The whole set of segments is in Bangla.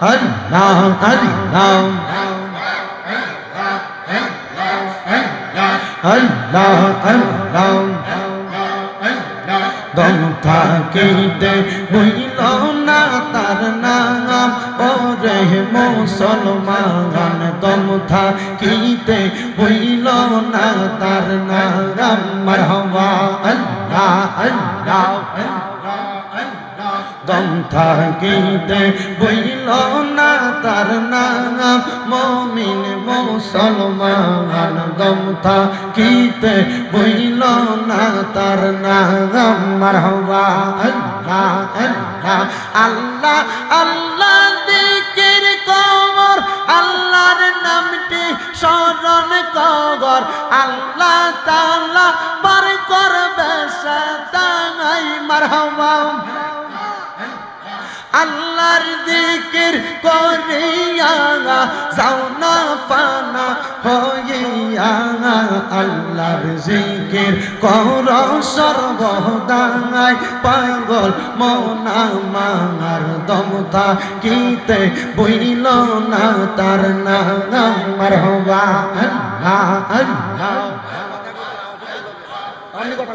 আল্লাহ আল্লাহ আল্লাহ আল্লাহ দম থাকিতে বইল না তার নাম। ওরে মুসলমান দম থাকিতে বইল না তার নাম। মারহাবা আল্লাহ আল্লাহ দম থাকিতে বইল না তার নাম। মমিন মুসলমান দম থাকিতে বইল না তার নাম। মারহাবা আল্লাহ আল্লাহ আল্লাহ আল্লাহ দিকের কবর, আল্লাহর নামটি স্মরণ কবর। আল্লাহ তাআলা বার করবে সাতাই মারহাবা। আল্লাহর দিকির করিয়া যাও না ফানা, হইয়া আল্লাহর জিকির কর সর্বদাই। পাগল মনা মার দমতা কিতে বইল না, তার নাম মারহবা। আল্লাহ আল্লাহ। আপনি কথা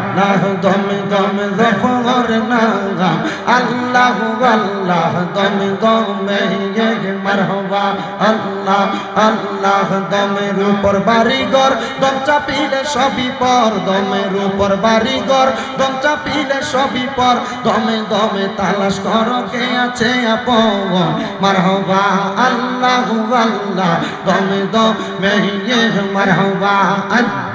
আল্লাহ দম দম জফর নাম আল্লাহ আল্লাহ দম দমে মারহবা আল্লাহ আল্লাহ দমের উপর বাড়িঘর দম চাপিলে সবই পর দমের উপর বাড়িঘর দম চাপিলে সবই পর দমে দমে তালাশ কর কে আছে আপন মারহবা আল্লাহ আল্লাহ দমে দমে মারহবা আল্লাহ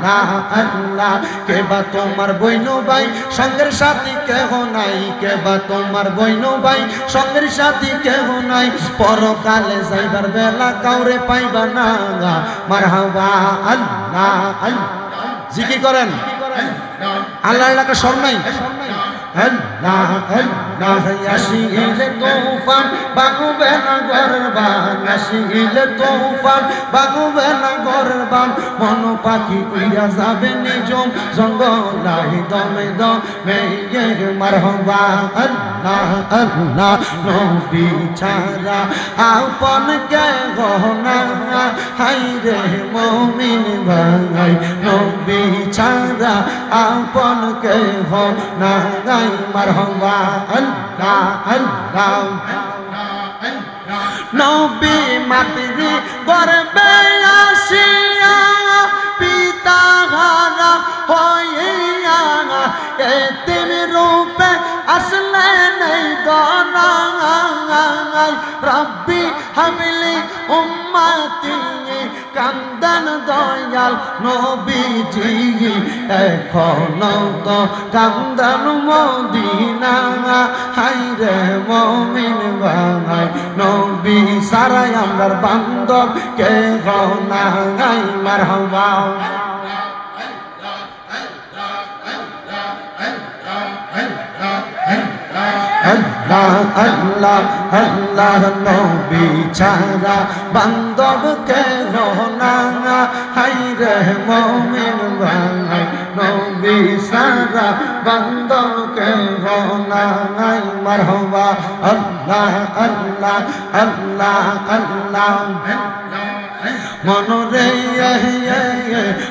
আল্লাহ। কে বা তোমার বইনো ভাই, সঙ্গের সাথী কেহ নাই। কে বা তোমার বইনো ভাই, সঙ্গের সাথী কেহ নাই। পরকালে যাইবার বেলা কাউরে পাইবা না মারহাবা, আল্লাহ আল্লাহ। জিকির করেন। আল্লাহ এলাকা সর নাই। আল্লাহ আল্লাহ। আসিলে তুফান বাগুবে না ঘরের বান আসিলে তুফান বাগুবে না ঘরের বান মন পাখি উইরা যাবে নিজম, জঙ্গলাই দমে দমে। মারহবা আল্লাহ আল্লাহ, নবী ছাড়া আপন কে গহনা হাই রে মমিন ভাই, নবী ছাড়া আপন কে না। গাই মারহবা আল্লাহ আল্লাহ নবী মাতৃ গর্বে আসিয়া পিতা হারা হইয়া এতিম রূপে আসলে নেই দনাই রব্বি হামিলি উম্মতি কান্দন দয়াল নবীজি, এখন তো কান্দন মদিনা। হাই রে মমিন ভাই নবী সারাই আমার বান্ধব কে গাই মারহবা। আল্লাহ আল্লাহ আল্লাহ নবী ছাড়া বান্ধব কে না হাই রে মমিন ভাই নবী সারা বান্ধব কে না মারহবা, আল্লাহ আল্লাহ আল্লাহ আল্লাহ। মনরে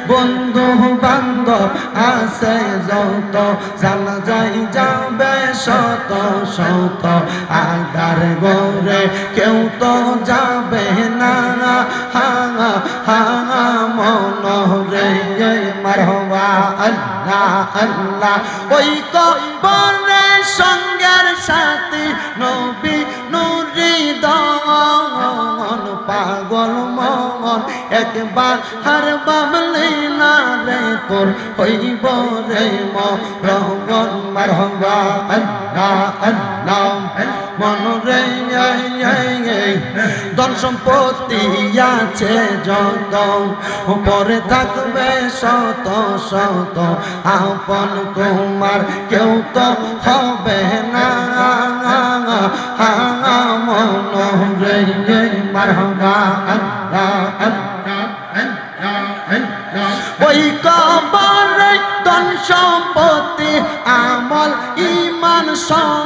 বন্ধু বান্ধব আছে যত, জানা যাই যাবে শত শত। আগার গরে কেউ তো যাবে না হা হা মনরে মারহবা, আল্লাহ আল্লাহ। ওই কবরে সঙ্গের সাথী একবার হার বাবলে না রে তোর হইব রে মরগন মারহবা আল্লাহ আল্লাহ, মন রে ধন সম্পত্তি আছে যত উপরে থাকবে শত শত। আপন তোমার কেউ তো হবে না। হা মন রে মারহবা আল্লাহ আল্লাহ। ওই কবরে ধন সম্পত্তি, আমল ইমান সব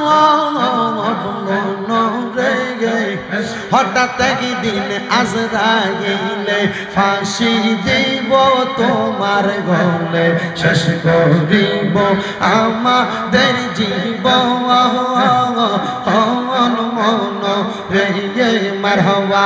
হঠাৎ একদিন আজরাইলে ফাঁসি দিব তোমার গলে, শেষ করিব আমাদের জীবন। মন রে মার হওয়া